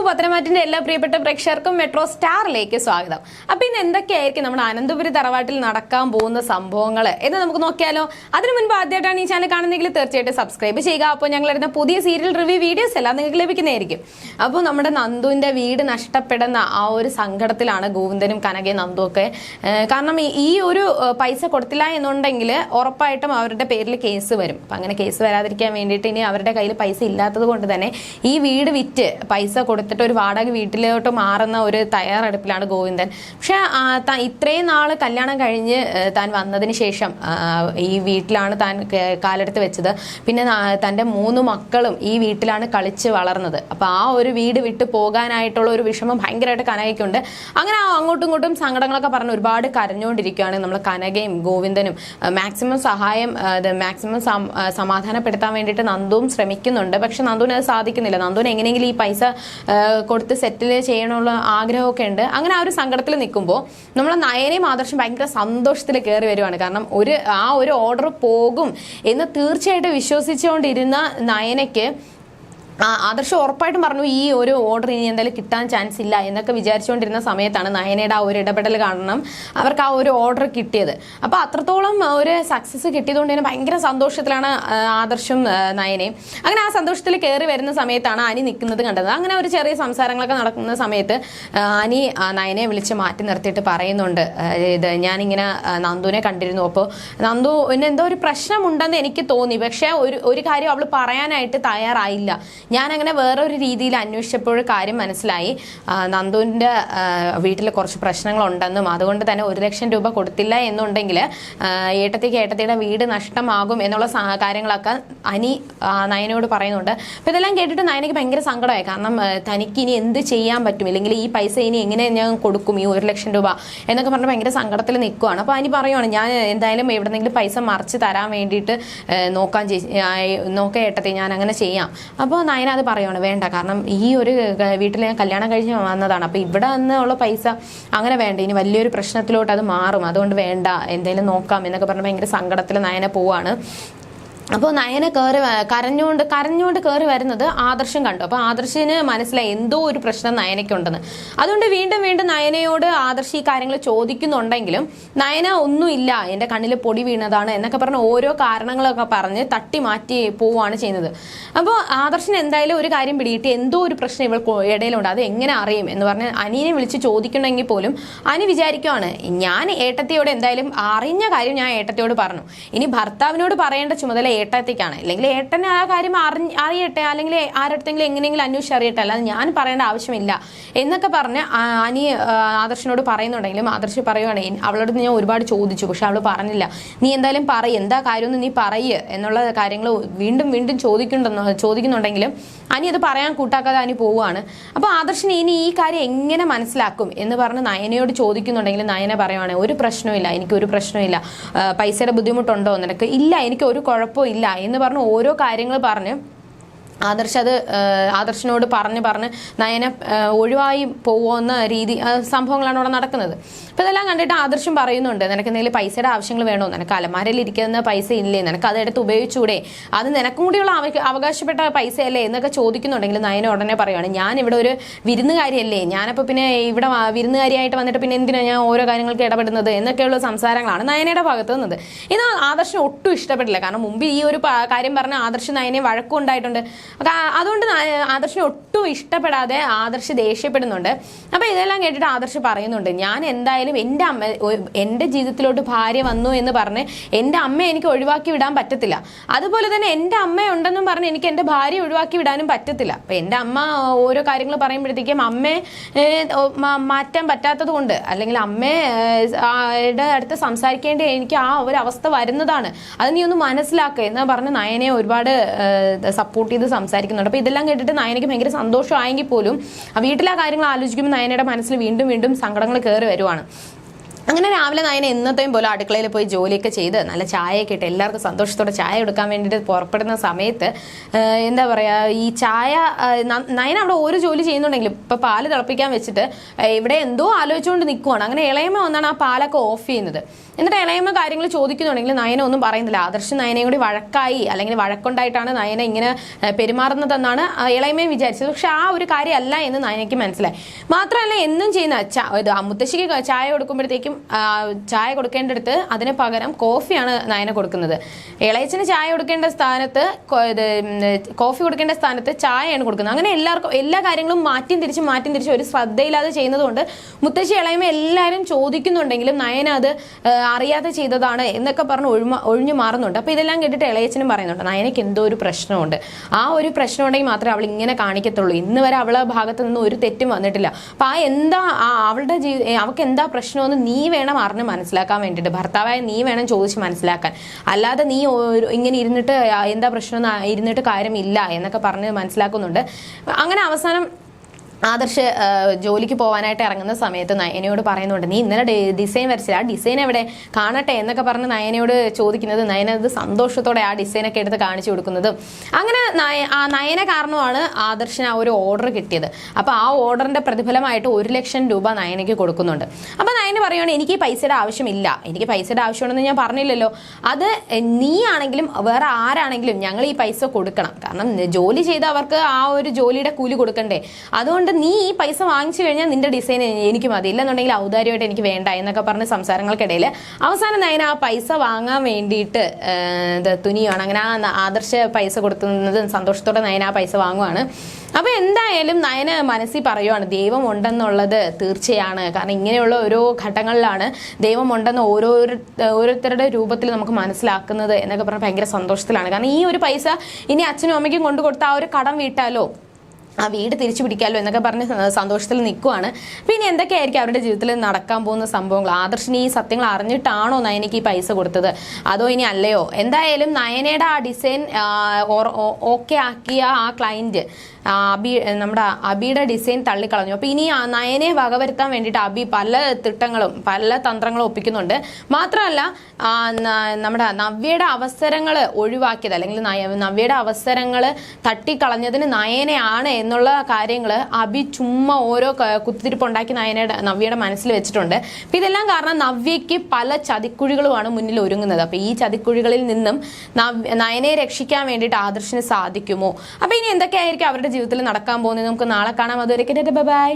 അപ്പോൾ പത്തനംതിട്ടന്റെ എല്ലാ പ്രിയപ്പെട്ട പ്രേക്ഷകർക്കും മെട്രോ സ്റ്റാറിലേക്ക് സ്വാഗതം. അപ്പൊ ഇന്ന് എന്തൊക്കെയായിരിക്കും നമ്മുടെ അനന്തപുരി തറവാട്ടിൽ നടക്കാൻ പോകുന്ന സംഭവങ്ങൾ എന്ന് നമുക്ക് നോക്കിയാലോ? അതിനു മുൻപ് ആദ്യമായിട്ടാണ് ഈ ചാനൽ കാണുന്നതെങ്കിൽ തീർച്ചയായിട്ടും സബ്സ്ക്രൈബ് ചെയ്യുക. അപ്പോൾ ഞങ്ങൾ വരുന്ന പുതിയ സീരിയൽ റിവ്യൂ വീഡിയോസ് എല്ലാം നിങ്ങൾക്ക് ലഭിക്കുന്നതായിരിക്കും. അപ്പോൾ നമ്മുടെ നന്ദുവിന്റെ വീട് നഷ്ടപ്പെടുന്ന ആ ഒരു സങ്കടത്തിലാണ് ഗോവിന്ദനും കനകയും നന്ദു ഒക്കെ. കാരണം ഈ- ഒരു പൈസ കൊടുത്തില്ല എന്നുണ്ടെങ്കിൽ ഉറപ്പായിട്ടും അവരുടെ പേരിൽ കേസ് വരും. അപ്പം അങ്ങനെ കേസ് വരാതിരിക്കാൻ വേണ്ടിയിട്ട് ഇനി അവരുടെ കയ്യിൽ പൈസ ഇല്ലാത്തത് തന്നെ ഈ വീട് വിറ്റ് പൈസ കൊടുത്തിട്ട് ഒരു വാടക വീട്ടിലോട്ട് മാറുന്ന ഒരു തയ്യാറെടുപ്പിലാണ് ഗോവിന്ദൻ. പക്ഷെ ഇത്രയും നാൾ കല്യാണം കഴിഞ്ഞ് താൻ വന്നതിന് ശേഷം ഈ വീട്ടിലാണ് താൻ കാലെടുത്ത് വെച്ചത്. പിന്നെ തന്റെ മൂന്ന് മക്കളും ഈ വീട്ടിലാണ് കളിച്ച് വളർന്നത്. അപ്പം ആ ഒരു വീട് വിട്ട് പോകാനായിട്ടുള്ള ഒരു വിഷമം ഭയങ്കരമായിട്ട് കനകയ്ക്കുണ്ട്. അങ്ങനെ അങ്ങോട്ടും ഇങ്ങോട്ടും സങ്കടങ്ങളൊക്കെ പറഞ്ഞ് ഒരുപാട് കരഞ്ഞുകൊണ്ടിരിക്കുകയാണ് നമ്മൾ കനകയും ഗോവിന്ദനും. മാക്സിമം സഹായം മാക്സിമം സമാധാനപ്പെടുത്താൻ വേണ്ടിയിട്ട് നന്ദുവും ശ്രമിക്കുന്നുണ്ട്. പക്ഷെ നന്ദുവിന് അത് സാധിക്കുന്നില്ല. നന്ദുവിന് എങ്ങനെയെങ്കിലും ഈ പൈസ കൊടുത്ത് സെറ്റിൽ ചെയ്യണമുള്ള ആഗ്രഹമൊക്കെ ഉണ്ട്. അങ്ങനെ ആ ഒരു സങ്കടത്തിൽ നിൽക്കുമ്പോൾ നമ്മൾ നയനയും ആദർശം ഭയങ്കര സന്തോഷത്തിൽ കയറി വരുവാണ്. കാരണം ഒരു ആ ഒരു ഓർഡർ പോകും എന്ന് തീർച്ചയായിട്ടും വിശ്വസിച്ചുകൊണ്ടിരുന്ന നയനയ്ക്ക് ആദർശം ഉറപ്പായിട്ടും പറഞ്ഞു ഈ ഒരു ഓർഡർ ഇനി എന്തായാലും കിട്ടാൻ ചാൻസ് ഇല്ല എന്നൊക്കെ വിചാരിച്ചുകൊണ്ടിരുന്ന സമയത്താണ് നയനയുടെ ആ ഒരു ഇടപെടൽ കാരണം അവർക്ക് ആ ഒരു ഓർഡർ കിട്ടിയത്. അപ്പോൾ അത്രത്തോളം ഒരു സക്സസ് കിട്ടിയതുകൊണ്ട് തന്നെ ഭയങ്കര സന്തോഷത്തിലാണ് ആദർശം നയനയും. അങ്ങനെ ആ സന്തോഷത്തിൽ കയറി വരുന്ന സമയത്താണ് അനി നിൽക്കുന്നത് കണ്ടത്. അങ്ങനെ ഒരു ചെറിയ സംസാരങ്ങളൊക്കെ നടക്കുന്ന സമയത്ത് അനി നയനെ വിളിച്ച് മാറ്റി നിർത്തിയിട്ട് പറയുന്നുണ്ട്. ഇത് ഞാനിങ്ങനെ നന്ദുവിനെ കണ്ടിരുന്നു. അപ്പോൾ നന്ദു എന്തോ ഒരു പ്രശ്നമുണ്ടെന്ന് എനിക്ക് തോന്നി. പക്ഷേ ഒരു ഒരു കാര്യം അവൾ പറയാനായിട്ട് തയ്യാറായില്ല. ഞാൻ അങ്ങനെ വേറൊരു രീതിയിൽ അന്വേഷിച്ചപ്പോൾ കാര്യം മനസ്സിലായി. നന്ദുവിന്റെ വീട്ടിൽ കുറച്ച് പ്രശ്നങ്ങളുണ്ടെന്നും അതുകൊണ്ട് തന്നെ ഒരു ലക്ഷം രൂപ കൊടുത്തില്ല എന്നുണ്ടെങ്കിൽ ഏട്ടത്തിക്ക് ഏട്ടത്തിയുടെ വീട് നഷ്ടമാകും എന്നുള്ള കാര്യങ്ങളൊക്കെ അനി നയനയോട് പറയുന്നുണ്ട്. അപ്പോൾ ഇതെല്ലാം കേട്ടിട്ട് നയനയ്ക്ക് ഭയങ്കര സങ്കടമായി. കാരണം തനിക്ക് ഇനി എന്ത് ചെയ്യാൻ പറ്റും? ഇല്ലെങ്കിൽ ഈ പൈസ ഇനി എങ്ങനെ ഞാൻ കൊടുക്കും? ഈ ഒരു ലക്ഷം രൂപ എന്നൊക്കെ പറഞ്ഞ് ഭയങ്കര സങ്കടത്തിൽ നിൽക്കുവാണ് അപ്പോൾ അനി പറയുവാണ് ഞാൻ എന്തായാലും എവിടെന്നെങ്കിലും പൈസ മറിച്ച് തരാൻ വേണ്ടിയിട്ട് നോക്കാൻ നോക്കാം ഏട്ടത്തി ഞാൻ അങ്ങനെ ചെയ്യാം അപ്പോൾ അത് പറയുകയാണ് വേണ്ട കാരണം ഈ ഒരു വീട്ടിൽ ഞാൻ കല്യാണം കഴിഞ്ഞ് വന്നതാണ്. അപ്പോൾ ഇവിടെ നിന്നുള്ള പൈസ അങ്ങനെ വേണ്ട. ഇനി വലിയൊരു പ്രശ്നത്തിലോട്ട് അത് മാറും. അതുകൊണ്ട് വേണ്ട എന്തെങ്കിലും നോക്കാം എന്നൊക്കെ പറഞ്ഞാൽ ഭയങ്കര സങ്കടത്തിൽ നയന പോവാണ്. അപ്പോൾ നയന കയറി കരഞ്ഞുകൊണ്ട് കരഞ്ഞുകൊണ്ട് കയറി വരുന്നത് ആദർശം കണ്ടു. അപ്പോൾ ആദർശിന് മനസ്സിലായി എന്തോ ഒരു പ്രശ്നം നയനയ്ക്കുണ്ടെന്ന്. അതുകൊണ്ട് വീണ്ടും വീണ്ടും നയനയോട് ആദർശി ഈ കാര്യങ്ങൾ ചോദിക്കുന്നുണ്ടെങ്കിലും നയന ഒന്നുമില്ല എന്റെ കണ്ണിൽ പൊടി വീണതാണ് എന്നൊക്കെ പറഞ്ഞ് ഓരോ കാരണങ്ങളൊക്കെ പറഞ്ഞ് തട്ടി മാറ്റി പോവുകയാണ് ചെയ്യുന്നത്. അപ്പോൾ ആദർശിന് എന്തായാലും ഒരു കാര്യം പിടിയിട്ട് എന്തോ ഒരു പ്രശ്നം ഇവൾ ഇടയിലുണ്ട്. അത് എങ്ങനെ അറിയും എന്ന് പറഞ്ഞ് അനിയനെ വിളിച്ച് ചോദിക്കണമെങ്കിൽ പോലും അനി വിചാരിക്കുവാണ് ഞാൻ ഏട്ടത്തിയോട് എന്തായാലും അറിഞ്ഞ കാര്യം ഞാൻ ഏട്ടത്തിയോട് പറഞ്ഞു. ഇനി ഭർത്താവിനോട് പറയേണ്ട ചുമതല ഏട്ടത്തിക്കാണ്. അല്ലെങ്കിൽ ഏട്ടനെ ആ കാര്യം അറിഞ്ഞ് അറിയട്ടെ അല്ലെങ്കിൽ ആരടുത്തെങ്കിലും എങ്ങനെയെങ്കിലും അന്വേഷിച്ച് അറിയട്ടെ അല്ലാതെ ഞാൻ പറയേണ്ട ആവശ്യമില്ല എന്നൊക്കെ പറഞ്ഞ് അനി ആദർശിനോട് പറയുന്നുണ്ടെങ്കിലും ആദർശ് പറയുവാണ് "എൻ- അവളോട് ഞാൻ ഒരുപാട് ചോദിച്ചു പക്ഷെ അവൾ പറഞ്ഞില്ല. നീ എന്തായാലും പറയ് എന്താ കാര്യമെന്ന് നീ പറയ് എന്നുള്ള കാര്യങ്ങൾ വീണ്ടും വീണ്ടും ചോദിക്കുന്നുണ്ടെന്ന് ചോദിക്കുന്നുണ്ടെങ്കിലും അനി അത് പറയാൻ കൂട്ടാക്കാതെ അനി പോവുകയാണ് അപ്പോൾ ആദർശിന് ഇനി ഈ കാര്യം എങ്ങനെ മനസ്സിലാക്കും എന്ന് പറഞ്ഞ് നയനയോട് ചോദിക്കുന്നുണ്ടെങ്കിൽ നയന പറയുവാണ് ഒരു പ്രശ്നമില്ല എനിക്ക് ഒരു പ്രശ്നമില്ല പൈസയുടെ ബുദ്ധിമുട്ടുണ്ടോ? നിനക്ക് ഇല്ല എനിക്ക് ഒരു കുഴപ്പവും ഇല്ല എന്ന് പറഞ്ഞ് ഓരോ കാര്യങ്ങൾ പറഞ്ഞ് ആദർശ് അത് ആദർശിനോട് പറഞ്ഞ് പറഞ്ഞ് നയന ഒഴിവായി പോകുന്ന രീതി സംഭവങ്ങളാണ് അവിടെ നടക്കുന്നത്. അപ്പോൾ ഇതെല്ലാം കണ്ടിട്ട് ആദർശം പറയുന്നുണ്ട് നിനക്ക് എന്തെങ്കിലും പൈസയുടെ ആവശ്യങ്ങൾ വേണോ? നിനക്ക് അലമാരയിൽ ഇരിക്കുന്ന പൈസ ഇല്ലേ? നിനക്ക് അതെടുത്ത് ഉപയോഗിച്ചൂടെ? അത് നിനക്കും കൂടിയുള്ള അവ- അവകാശപ്പെട്ട പൈസയല്ലേ? എന്നൊക്കെ ചോദിക്കുന്നുണ്ടെങ്കിൽ നയന ഉടനെ പറയുകയാണ് ഞാൻ ഇവിടെ ഒരു വിരുന്നുകാരിയല്ലേ? ഞാനപ്പോൾ പിന്നെ ഇവിടെ വിരുന്നുകാരിയായിട്ട് വന്നിട്ട് പിന്നെ എന്തിനാണ് ഞാൻ ഓരോ കാര്യങ്ങൾക്ക് ഇടപെടുന്നത്? എന്നൊക്കെയുള്ള സംസാരങ്ങളാണ് നയനയുടെ ഭാഗത്ത് നിന്നത്. ഇത് ആദർശിന് ഒട്ടും ഇഷ്ടപ്പെട്ടില്ല. കാരണം മുമ്പ് ഈ ഒരു കാര്യം പറഞ്ഞ ആദർശ് നയനെ വഴക്കുണ്ടായിട്ടുണ്ട്. അപ്പൊ അതുകൊണ്ട് ആദർശിനെ ഒട്ടും ഇഷ്ടപ്പെടാതെ ആദർശ് ദേഷ്യപ്പെടുന്നുണ്ട്. അപ്പൊ ഇതെല്ലാം കേട്ടിട്ട് ആദർശ് പറയുന്നുണ്ട് ഞാൻ എന്തായാലും എന്റെ അമ്മ എന്റെ ജീവിതത്തിലോട്ട് ഭാര്യ വന്നു എന്ന് പറഞ്ഞ് എന്റെ അമ്മ എനിക്ക് ഒഴിവാക്കി വിടാൻ പറ്റത്തില്ല. അതുപോലെ തന്നെ എന്റെ അമ്മ ഉണ്ടെന്നും പറഞ്ഞ് എനിക്ക് എന്റെ ഭാര്യ ഒഴിവാക്കി വിടാനും പറ്റത്തില്ല. അപ്പൊ എന്റെ അമ്മ ഓരോ കാര്യങ്ങൾ പറയുമ്പോഴത്തേക്കും അമ്മയെ മാറ്റാൻ പറ്റാത്തത് കൊണ്ട് അല്ലെങ്കിൽ അമ്മയുടെ അടുത്ത് സംസാരിക്കേണ്ടി എനിക്ക് ആ ഒരു അവസ്ഥ വരുന്നതാണ്. അത് നീ ഒന്ന് മനസ്സിലാക്കുക എന്ന് പറഞ്ഞ് നയനെ ഒരുപാട് സപ്പോർട്ട് ചെയ്ത് സംസാരിക്കുന്നുണ്ട്. അപ്പോൾ ഇതെല്ലാം കേട്ടിട്ട് നയനയ്ക്ക് ഭയങ്കര സന്തോഷമായെങ്കിൽ പോലും ആ വീട്ടിലെ കാര്യങ്ങൾ ആലോചിക്കുമ്പോൾ നയനയുടെ മനസ്സിൽ വീണ്ടും വീണ്ടും സങ്കടങ്ങൾ കയറി വരുവാണ്. അങ്ങനെ രാവിലെ നയന എന്നത്തെയും പോലെ അടുക്കളയിൽ പോയി ജോലിയൊക്കെ ചെയ്ത് നല്ല ചായയൊക്കെ ഇട്ട് എല്ലാവർക്കും സന്തോഷത്തോടെ ചായ എടുക്കാൻ വേണ്ടിയിട്ട് പുറപ്പെടുന്ന സമയത്ത് എന്താ പറയുക ഈ ചായ നയന അവിടെ ഒരു ജോലി ചെയ്യുന്നുണ്ടെങ്കിലും ഇപ്പോൾ പാൽ തിളപ്പിക്കാൻ വെച്ചിട്ട് ഇവിടെ എന്തോ ആലോചിച്ചുകൊണ്ട് നിൽക്കുവാണ് അങ്ങനെ ഇളയമ്മ വന്നാണ് ആ പാലൊക്കെ ഓഫ് ചെയ്യുന്നത്. എന്നിട്ട് ഇളയമ്മ കാര്യങ്ങൾ ചോദിക്കുന്നുണ്ടെങ്കിൽ നയന ഒന്നും പറയുന്നില്ല. ആദർശ് നയനയും കൂടി വഴക്കായി അല്ലെങ്കിൽ വഴക്കുണ്ടായിട്ടാണ് നയന ഇങ്ങനെ പെരുമാറുന്നതെന്നാണ് ഇളയമ്മയും വിചാരിച്ചത്. പക്ഷെ ആ ഒരു കാര്യമല്ല എന്ന് നയനയ്ക്ക് മനസ്സിലായി. മാത്രമല്ല എന്നും ചെയ്യുന്ന ഇത് മുത്തശ്ശിക്ക് ചായ കൊടുക്കുമ്പോഴത്തേക്കും ചായ കൊടുക്കേണ്ടടുത്ത് അതിന് പകരം കോഫിയാണ് നയന കൊടുക്കുന്നത്. ഇളയച്ചന് ചായ കൊടുക്കേണ്ട സ്ഥാനത്ത് കോഫി കൊടുക്കേണ്ട സ്ഥാനത്ത് ചായയാണ് കൊടുക്കുന്നത്. അങ്ങനെ എല്ലാവർക്കും എല്ലാ കാര്യങ്ങളും മാറ്റിയും തിരിച്ചും മാറ്റിയും തിരിച്ചും ഒരു ശ്രദ്ധയില്ലാതെ ചെയ്യുന്നതുകൊണ്ട് മുത്തശ്ശി ഇളയമ എല്ലാവരും ചോദിക്കുന്നുണ്ടെങ്കിലും നയന അത് അറിയാതെ ചെയ്തതാണ് എന്നൊക്കെ പറഞ്ഞ് ഒഴിമ ഒഴിഞ്ഞു മാറുന്നുണ്ട്. അപ്പോൾ ഇതെല്ലാം കേട്ടിട്ട് ഇളയച്ചനും പറയുന്നുണ്ട് നയനയ്ക്ക് എന്തോ ഒരു പ്രശ്നമുണ്ട്. ആ ഒരു പ്രശ്നം ഉണ്ടെങ്കിൽ മാത്രമേ അവൾ ഇങ്ങനെ കാണിക്കത്തുള്ളൂ. ഇന്ന് വരെ അവളെ ഭാഗത്ത് നിന്ന് ഒരു തെറ്റും വന്നിട്ടില്ല. അപ്പം ആ എന്താ അവളുടെ ജീവിതം ഏ, അവൾക്ക് എന്താ പ്രശ്നമെന്ന് നീ വേണം അറിഞ്ഞ് മനസ്സിലാക്കാൻ വേണ്ടിയിട്ട്. ഭർത്താവായ നീ വേണം ചോദിച്ച് മനസ്സിലാക്കാൻ. അല്ലാതെ നീ ഇങ്ങനെ ഇരുന്നിട്ട് എന്താ പ്രശ്നം ഇരുന്നിട്ട് കാര്യമില്ല എന്നൊക്കെ പറഞ്ഞ് മനസ്സിലാക്കുന്നുണ്ട്. അങ്ങനെ അവസാനം ആദർശ് ജോലിക്ക് പോകാനായിട്ട് ഇറങ്ങുന്ന സമയത്ത് നയനയോട് പറയുന്നുണ്ട് നീ ഇന്നലെ ഡിസൈൻ വരച്ചില്ല. ആ ഡിസൈൻ എവിടെ? കാണട്ടെ എന്നൊക്കെ പറഞ്ഞ് നയനയോട് ചോദിക്കുന്നത് നയന അത് സന്തോഷത്തോടെ ആ ഡിസൈനൊക്കെ എടുത്ത് കാണിച്ചു കൊടുക്കുന്നതും. അങ്ങനെ ആ നയന കാരണമാണ് ആദർശിന് ആ ഒരു ഓർഡർ കിട്ടിയത്. അപ്പോൾ ആ ഓർഡറിന്റെ പ്രതിഫലമായിട്ട് ഒരു ലക്ഷം രൂപ നയനയ്ക്ക് കൊടുക്കുന്നുണ്ട്. അപ്പോൾ നയന പറയുകയാണ് എനിക്ക് പൈസയുടെ ആവശ്യമില്ല. എനിക്ക് പൈസയുടെ ആവശ്യമുണ്ടെന്ന് ഞാൻ പറഞ്ഞില്ലല്ലോ. അത് നീ ആണെങ്കിലും വേറെ ആരാണെങ്കിലും ഞങ്ങൾ ഈ പൈസ കൊടുക്കണം. കാരണം ജോലി ചെയ്ത് അവർക്ക് ആ ഒരു ജോലിയുടെ കൂലി കൊടുക്കണ്ടേ. അതുകൊണ്ട് നീ ഈ പൈസ വാങ്ങിച്ചു കഴിഞ്ഞാൽ നിന്റെ ഡിസൈൻ എനിക്ക് മതി ഇല്ലെന്നുണ്ടെങ്കിൽ ഔദാര്യമായിട്ട് എനിക്ക് വേണ്ട എന്നൊക്കെ പറഞ്ഞ സംസാരങ്ങൾക്കിടയിൽ അവസാനം നയന ആ പൈസ വാങ്ങാൻ വേണ്ടിയിട്ട് തുനിയാണ്. അങ്ങനെ ആ ആദർശ പൈസ കൊടുക്കുന്നത് സന്തോഷത്തോടെ നയന ആ പൈസ വാങ്ങുവാണ്. അപ്പൊ എന്തായാലും നയന മനസ്സിൽ പറയുവാണ് ദൈവം ഉണ്ടെന്നുള്ളത് തീർച്ചയാണ്. കാരണം ഇങ്ങനെയുള്ള ഓരോ ഘട്ടങ്ങളിലാണ് ദൈവം ഉണ്ടെന്ന് ഓരോ ഓരോരുത്തരുടെ രൂപത്തിൽ നമുക്ക് മനസ്സിലാക്കുന്നത് എന്നൊക്കെ പറഞ്ഞാൽ ഭയങ്കര സന്തോഷത്തിലാണ്. കാരണം ഈ ഒരു പൈസ ഇനി അച്ഛനും അമ്മയ്ക്കും കൊണ്ടു കൊടുത്ത ആ ഒരു കടം വീട്ടാലോ? ആ വീട് തിരിച്ചു പിടിക്കാമല്ലോ എന്നൊക്കെ പറഞ്ഞ് സന്തോഷത്തിൽ നിൽക്കുവാണ്. പിന്നെ എന്തൊക്കെയായിരിക്കും അവരുടെ ജീവിതത്തിൽ നടക്കാൻ പോകുന്ന സംഭവങ്ങൾ? ആദർശിനി ഈ സത്യങ്ങൾ അറിഞ്ഞിട്ടാണോ നയനയ്ക്ക് ഈ പൈസ കൊടുത്തത്? അതോ ഇനി അല്ലയോ? എന്തായാലും നയനയുടെ ആ ഡിസൈൻ ഓക്കെ ആക്കിയ ആ ക്ലയന്റ് അബി നമ്മുടെ അബിയുടെ ഡിസൈൻ തള്ളിക്കളഞ്ഞു. അപ്പോൾ ഇനി നയനെ വകവരുത്താൻ വേണ്ടിയിട്ട് അബി പല തിട്ടങ്ങളും പല തന്ത്രങ്ങളും ഒപ്പിക്കുന്നുണ്ട്. മാത്രമല്ല നമ്മുടെ നവ്യയുടെ അവസരങ്ങൾ ഒഴിവാക്കിയത് അല്ലെങ്കിൽ നവ്യയുടെ അവസരങ്ങൾ തട്ടിക്കളഞ്ഞതിന് നയനയാണ് എന്നുള്ള കാര്യങ്ങൾ അബി ചുമ്മാ ഓരോ കുത്തിരിപ്പുണ്ടാക്കി നയനയുടെ നവ്യയുടെ മനസ്സിൽ വെച്ചിട്ടുണ്ട്. അപ്പം ഇതെല്ലാം കാരണം നവ്യയ്ക്ക് പല ചതിക്കുഴികളുമാണ് മുന്നിൽ ഒരുങ്ങുന്നത്. അപ്പം ഈ ചതിക്കുഴികളിൽ നിന്നും നയനെ രക്ഷിക്കാൻ വേണ്ടിയിട്ട് ആദർശിന് സാധിക്കുമോ? അപ്പം ഇനി എന്തൊക്കെയായിരിക്കും അവരുടെ ജീവിതത്തിൽ നടക്കാൻ പോകുന്നത്. നമുക്ക് നാളെ കാണാം. അതുവരെ ബൈ